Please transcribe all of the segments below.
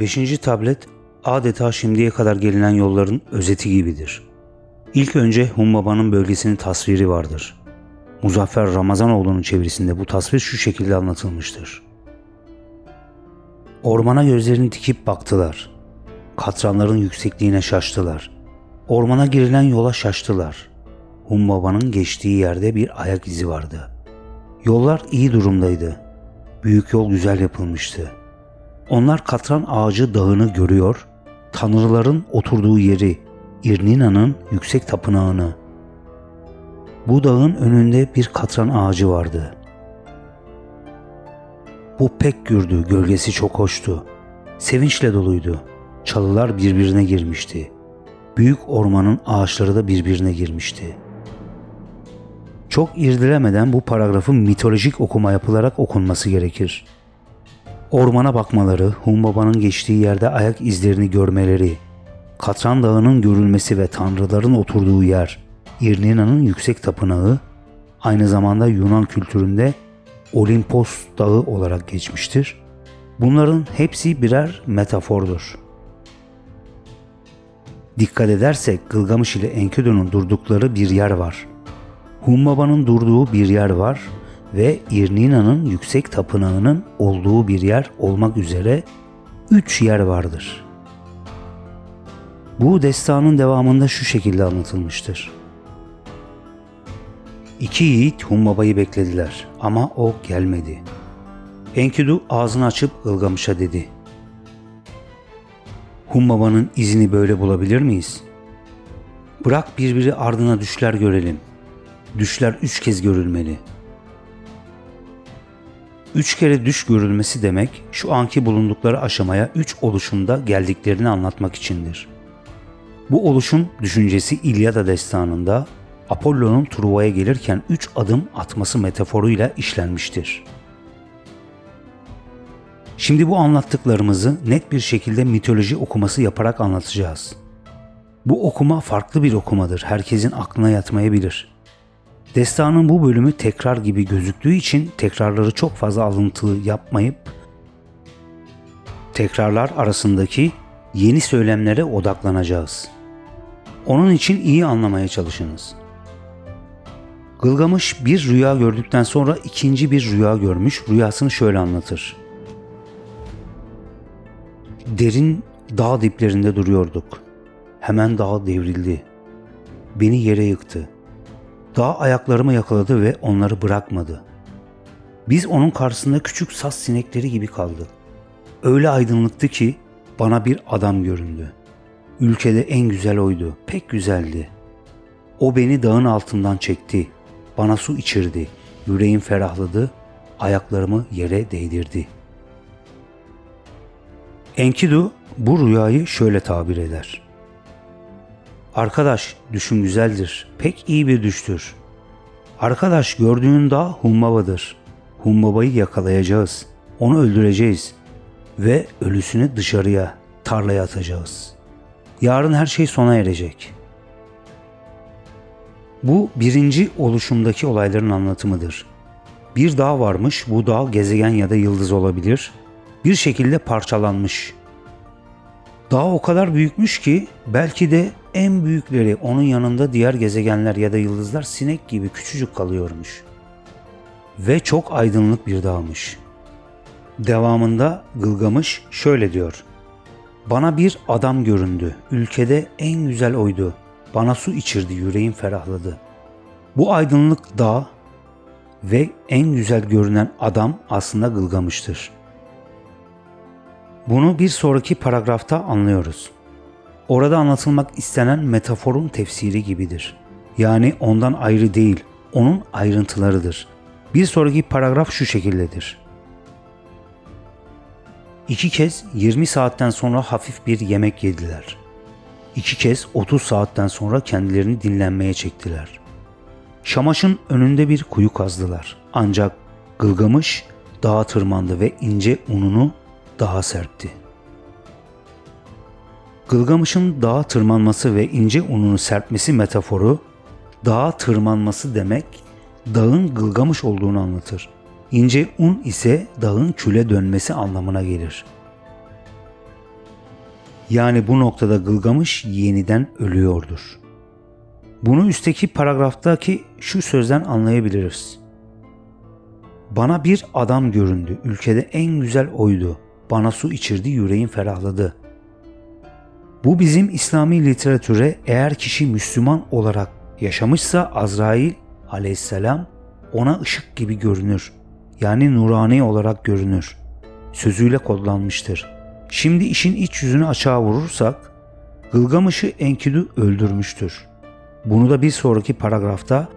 Beşinci tablet adeta şimdiye kadar gelinen yolların özeti gibidir. İlk önce Humbaba'nın bölgesinin tasviri vardır. Muzaffer Ramazanoğlu'nun çevirisinde bu tasvir şu şekilde anlatılmıştır. Ormana gözlerini dikip baktılar. Katranların yüksekliğine şaştılar. Ormana girilen yola şaştılar. Humbaba'nın geçtiği yerde bir ayak izi vardı. Yollar iyi durumdaydı. Büyük yol güzel yapılmıştı. Onlar katran ağacı dağını görüyor, tanrıların oturduğu yeri, İrnina'nın yüksek tapınağını. Bu dağın önünde bir katran ağacı vardı. Bu pek gürdü, gölgesi çok hoştu. Sevinçle doluydu. Çalılar birbirine girmişti. Büyük ormanın ağaçları da birbirine girmişti. Çok irdelemeden bu paragrafın mitolojik okuma yapılarak okunması gerekir. Ormana bakmaları, Humbaba'nın geçtiği yerde ayak izlerini görmeleri, Katran Dağı'nın görülmesi ve tanrıların oturduğu yer, İrnina'nın yüksek tapınağı, aynı zamanda Yunan kültüründe Olimpos Dağı olarak geçmiştir. Bunların hepsi birer metafordur. Dikkat edersek Gılgamış ile Enkidu'nun durdukları bir yer var. Humbaba'nın durduğu bir yer var ve İrnina'nın yüksek tapınağının olduğu bir yer olmak üzere üç yer vardır. Bu destanın devamında şu şekilde anlatılmıştır. İki yiğit Humbaba'yı beklediler ama o gelmedi. Enkidu ağzını açıp Ilgamış'a dedi. Humbaba'nın izini böyle bulabilir miyiz? Bırak birbiri ardına düşler görelim. Düşler üç kez görülmeli. Üç kere düş görülmesi demek şu anki bulundukları aşamaya üç oluşumda geldiklerini anlatmak içindir. Bu oluşum düşüncesi İlyada destanında Apollo'nun Truva'ya gelirken üç adım atması metaforuyla işlenmiştir. Şimdi bu anlattıklarımızı net bir şekilde mitoloji okuması yaparak anlatacağız. Bu okuma farklı bir okumadır. Herkesin aklına yatmayabilir. Destanın bu bölümü tekrar gibi gözüktüğü için tekrarları çok fazla alıntılı yapmayıp tekrarlar arasındaki yeni söylemlere odaklanacağız. Onun için iyi anlamaya çalışınız. Gılgamış bir rüya gördükten sonra ikinci bir rüya görmüş. Rüyasını şöyle anlatır. Derin dağ diplerinde duruyorduk. Hemen dağ devrildi. Beni yere yıktı. Dağ ayaklarımı yakaladı ve onları bırakmadı. Biz onun karşısında küçük saz sinekleri gibi kaldık. Öyle aydınlıktı ki bana bir adam göründü. Ülkede en güzel oydu, pek güzeldi. O beni dağın altından çekti, bana su içirdi, yüreğim ferahladı, ayaklarımı yere değdirdi. Enkidu bu rüyayı şöyle tabir eder. Arkadaş düşün güzeldir, pek iyi bir düştür. Arkadaş gördüğün dağ Humbaba'dır. Humbaba'yı yakalayacağız, onu öldüreceğiz ve ölüsünü dışarıya, tarlaya atacağız. Yarın her şey sona erecek. Bu birinci oluşumdaki olayların anlatımıdır. Bir dağ varmış, bu dağ gezegen ya da yıldız olabilir. Bir şekilde parçalanmış. Dağ o kadar büyükmüş ki belki de en büyükleri onun yanında diğer gezegenler ya da yıldızlar sinek gibi küçücük kalıyormuş. Ve çok aydınlık bir dağmış. Devamında Gılgamış şöyle diyor. Bana bir adam göründü. Ülkede en güzel oydu. Bana su içirdi, yüreğim ferahladı. Bu aydınlık dağ ve en güzel görünen adam aslında Gılgamış'tır. Bunu bir sonraki paragrafta anlıyoruz. Orada anlatılmak istenen metaforun tefsiri gibidir. Yani ondan ayrı değil, onun ayrıntılarıdır. Bir sonraki paragraf şu şekildedir. İki kez 20 saatten sonra hafif bir yemek yediler. İki kez 30 saatten sonra kendilerini dinlenmeye çektiler. Şamaş'ın önünde bir kuyu kazdılar. Ancak Gılgamış dağa tırmandı ve ince ununu dağa serpti. Gılgamış'ın dağa tırmanması ve ince ununu serpmesi metaforu, dağa tırmanması demek dağın Gılgamış olduğunu anlatır. İnce un ise dağın küle dönmesi anlamına gelir. Yani bu noktada Gılgamış yeniden ölüyordur. Bunu üstteki paragraftaki şu sözden anlayabiliriz. Bana bir adam göründü. Ülkede en güzel oydu. Bana su içirdi, yüreğim ferahladı. Bu bizim İslami literatüre eğer kişi Müslüman olarak yaşamışsa Azrail aleyhisselam ona ışık gibi görünür. Yani nurani olarak görünür. Sözüyle kodlanmıştır. Şimdi işin iç yüzünü açığa vurursak Gılgamış'ı Enkidu öldürmüştür. Bunu da bir sonraki paragrafta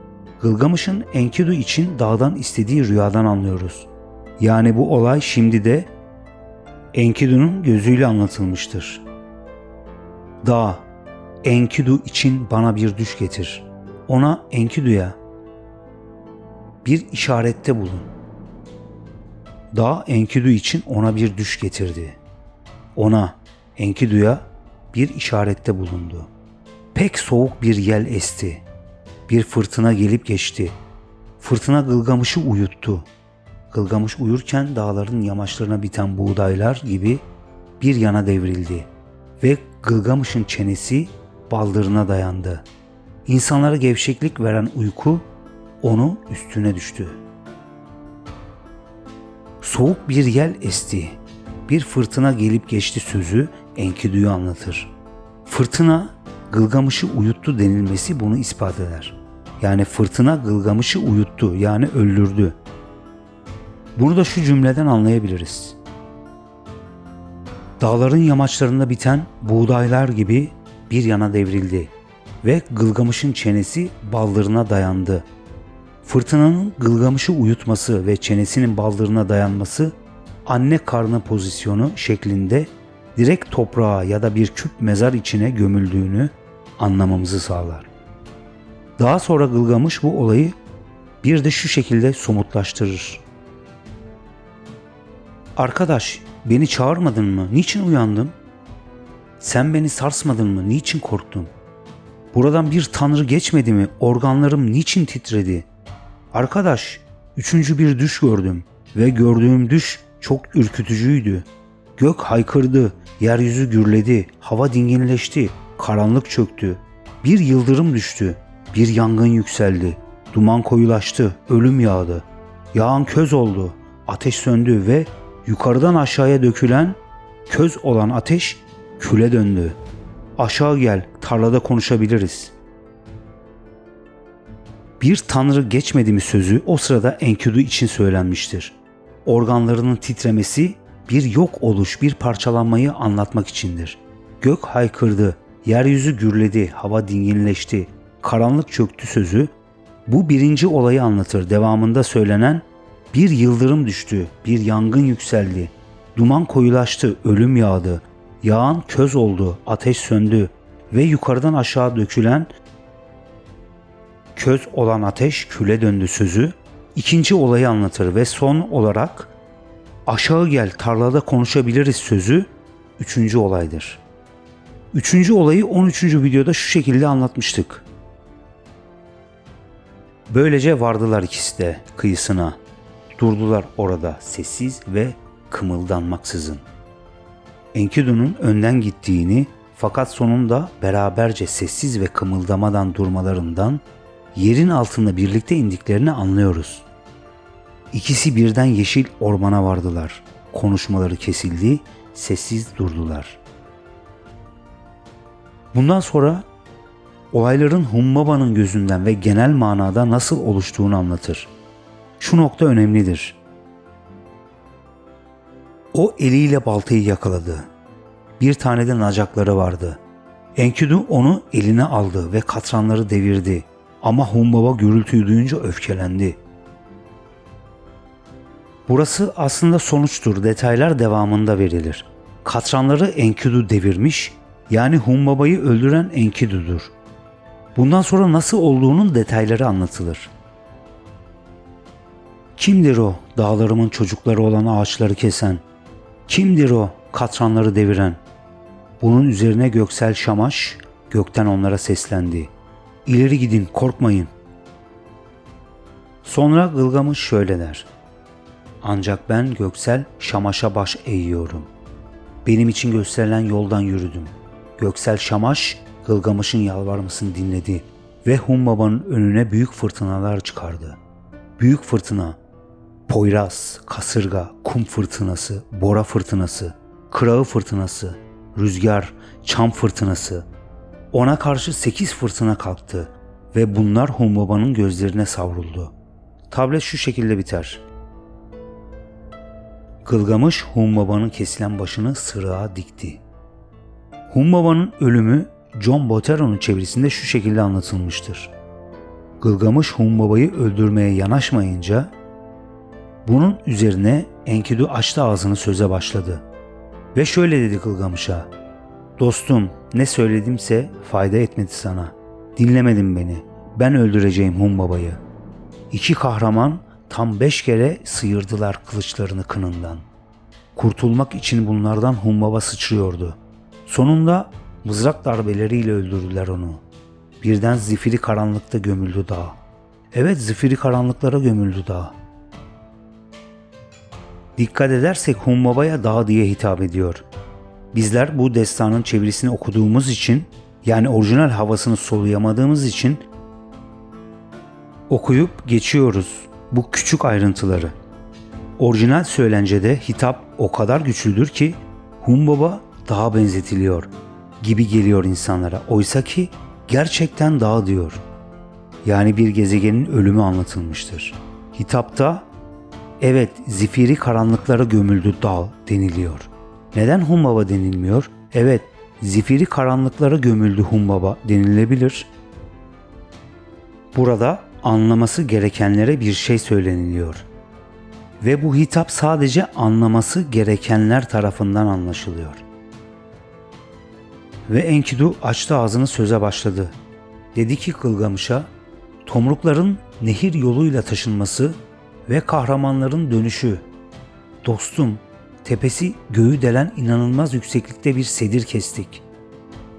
Gılgamış'ın Enkidu için dağdan istediği rüyadan anlıyoruz. Yani bu olay şimdi de Enkidu'nun gözüyle anlatılmıştır. Dağ, Enkidu için bana bir düş getir. Ona Enkidu'ya bir işarette bulun. Dağ Enkidu için ona bir düş getirdi. Ona, Enkidu'ya bir işarette bulundu. Pek soğuk bir yel esti. Bir fırtına gelip geçti. Fırtına Gılgamış'ı uyuttu. Gılgamış uyurken dağların yamaçlarına biten buğdaylar gibi bir yana devrildi ve Gılgamış'ın çenesi baldırına dayandı. İnsanlara gevşeklik veren uyku onu üstüne düştü. Soğuk bir yel esti. Bir fırtına gelip geçti sözü Enkidu'yu anlatır. Fırtına Gılgamış'ı uyuttu denilmesi bunu ispat eder. Yani fırtına Gılgamış'ı uyuttu yani öldürdü. Bunu da şu cümleden anlayabiliriz. Dağların yamaçlarında biten buğdaylar gibi bir yana devrildi ve Gılgamış'ın çenesi baldırına dayandı. Fırtınanın Gılgamış'ı uyutması ve çenesinin baldırına dayanması anne karnı pozisyonu şeklinde direkt toprağa ya da bir küp mezar içine gömüldüğünü anlamamızı sağlar. Daha sonra Gılgamış bu olayı bir de şu şekilde somutlaştırır. Arkadaş, beni çağırmadın mı? Niçin uyandım? Sen beni sarsmadın mı? Niçin korktum? Buradan bir tanrı geçmedi mi? Organlarım niçin titredi? Arkadaş, üçüncü bir düş gördüm ve gördüğüm düş çok ürkütücüydü. Gök haykırdı, yeryüzü gürledi, hava dinginleşti, karanlık çöktü. Bir yıldırım düştü, bir yangın yükseldi, duman koyulaştı, ölüm yağdı. Yağan köz oldu, ateş söndü ve yukarıdan aşağıya dökülen köz olan ateş küle döndü. Aşağı gel, tarlada konuşabiliriz. Bir tanrı geçmedi mi sözü o sırada Enkidu için söylenmiştir. Organlarının titremesi bir yok oluş, bir parçalanmayı anlatmak içindir. Gök haykırdı, yeryüzü gürledi, hava dinginleşti, karanlık çöktü sözü bu birinci olayı anlatır. Devamında söylenen bir yıldırım düştü, bir yangın yükseldi, duman koyulaştı, ölüm yağdı, yağan köz oldu, ateş söndü ve yukarıdan aşağı dökülen köz olan ateş küle döndü sözü ikinci olayı anlatır ve son olarak aşağı gel tarlada konuşabiliriz sözü üçüncü olaydır. Üçüncü olayı 13. videoda şu şekilde anlatmıştık. Böylece vardılar ikisi de kıyısına. Durdular orada sessiz ve kımıldanmaksızın. Enkidu'nun önden gittiğini fakat sonunda beraberce sessiz ve kımıldamadan durmalarından yerin altında birlikte indiklerini anlıyoruz. İkisi birden yeşil ormana vardılar. Konuşmaları kesildi, sessiz durdular. Bundan sonra olayların Humbaba'nın gözünden ve genel manada nasıl oluştuğunu anlatır. Şu nokta önemlidir. O eliyle baltayı yakaladı. Bir tane de nacakları vardı. Enkidu onu eline aldı ve katranları devirdi. Ama Humbaba gürültüyü duyunca öfkelendi. Burası aslında sonuçtur. Detaylar devamında verilir. Katranları Enkidu devirmiş, yani Humbaba'yı öldüren Enkidu'dur. Bundan sonra nasıl olduğunun detayları anlatılır. Kimdir o dağlarımın çocukları olan ağaçları kesen? Kimdir o katranları deviren? Bunun üzerine Göksel Şamaş gökten onlara seslendi. İleri gidin korkmayın. Sonra Gılgamış şöyle der. Ancak ben Göksel Şamaş'a baş eğiyorum. Benim için gösterilen yoldan yürüdüm. Göksel Şamaş, Gılgamış'ın yalvarmasını dinledi ve Hun Baba'nın önüne büyük fırtınalar çıkardı. Büyük fırtına, Poyraz, kasırga, kum fırtınası, bora fırtınası, kırağı fırtınası, rüzgar, çam fırtınası. Ona karşı sekiz fırtına kalktı ve bunlar Hun Baba'nın gözlerine savruldu. Tablet şu şekilde biter. Gılgamış Hun Baba'nın kesilen başını sırığa dikti. Hun Baba'nın ölümü John Botero'nun çevirisinde şu şekilde anlatılmıştır. Gılgamış Hun Baba'yı öldürmeye yanaşmayınca bunun üzerine Enkidu açtı ağzını söze başladı. Ve şöyle dedi Gılgamış'a. Dostum ne söyledimse fayda etmedi sana. Dinlemedin beni. Ben öldüreceğim Hun Baba'yı. İki kahraman tam beş kere sıyırdılar kılıçlarını kınından. Kurtulmak için bunlardan Hun Baba sıçrıyordu. Sonunda mızrak darbeleriyle öldürdüler onu. Birden zifiri karanlıkta gömüldü dağ. Evet zifiri karanlıklara gömüldü dağ. Dikkat edersek Hun Baba'ya dağ diye hitap ediyor. Bizler bu destanın çevirisini okuduğumuz için yani orijinal havasını soluyamadığımız için okuyup geçiyoruz bu küçük ayrıntıları. Orijinal söylencede hitap o kadar güçlüdür ki Hun Baba dağa benzetiliyor gibi geliyor insanlara. Oysa ki gerçekten dağ diyor. Yani bir gezegenin ölümü anlatılmıştır. Hitapta evet zifiri karanlıklara gömüldü dağ deniliyor. Neden Humbaba denilmiyor? Evet zifiri karanlıklara gömüldü Humbaba denilebilir. Burada anlaması gerekenlere bir şey söyleniliyor. Ve bu hitap sadece anlaması gerekenler tarafından anlaşılıyor. Ve Enkidu açtı ağzını söze başladı. Dedi ki Kılgamış'a, tomrukların nehir yoluyla taşınması ve kahramanların dönüşü. Dostum, tepesi göğü delen inanılmaz yükseklikte bir sedir kestik.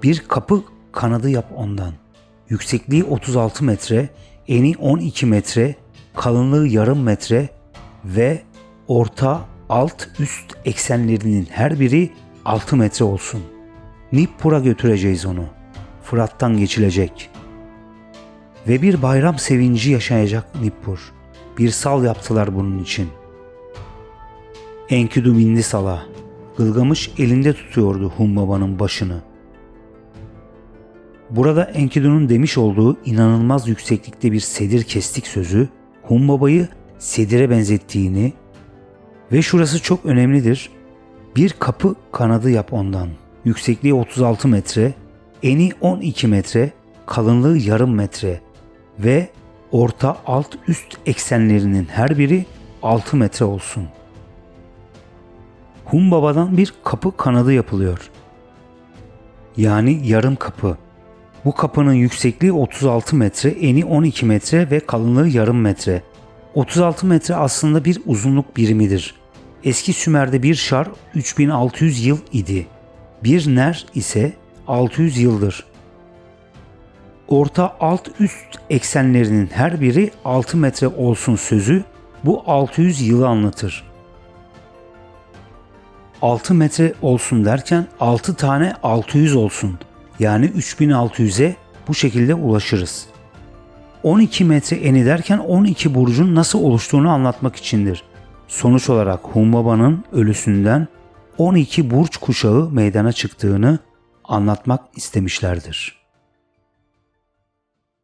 Bir kapı kanadı yap ondan. Yüksekliği 36 metre, eni 12 metre, kalınlığı yarım metre ve orta, alt, üst eksenlerinin her biri 6 metre olsun. Nippur'a götüreceğiz onu. Fırat'tan geçilecek. Ve bir bayram sevinci yaşayacak Nippur. Bir sal yaptılar bunun için. Enkidu bindi sala. Gılgamış elinde tutuyordu Hun Baba'nın başını. Burada Enkidu'nun demiş olduğu inanılmaz yükseklikte bir sedir kestik sözü Hun Baba'yı sedire benzettiğini ve şurası çok önemlidir. Bir kapı kanadı yap ondan. Yüksekliği 36 metre, eni 12 metre, kalınlığı yarım metre ve orta alt üst eksenlerinin her biri 6 metre olsun. Hun Baba'dan bir kapı kanadı yapılıyor. Yani yarım kapı. Bu kapının yüksekliği 36 metre, eni 12 metre ve kalınlığı yarım metre. 36 metre aslında bir uzunluk birimidir. Eski Sümer'de bir şar 3600 yıl idi. Bir ner ise 600 yıldır. Orta alt üst eksenlerinin her biri 6 metre olsun sözü bu 600 yılı anlatır. 6 metre olsun derken 6 tane 600 olsun. Yani 3600'e bu şekilde ulaşırız. 12 metre eni derken 12 burcun nasıl oluştuğunu anlatmak içindir. Sonuç olarak Humbaba'nın ölüsünden 12 burç kuşağı meydana çıktığını anlatmak istemişlerdir.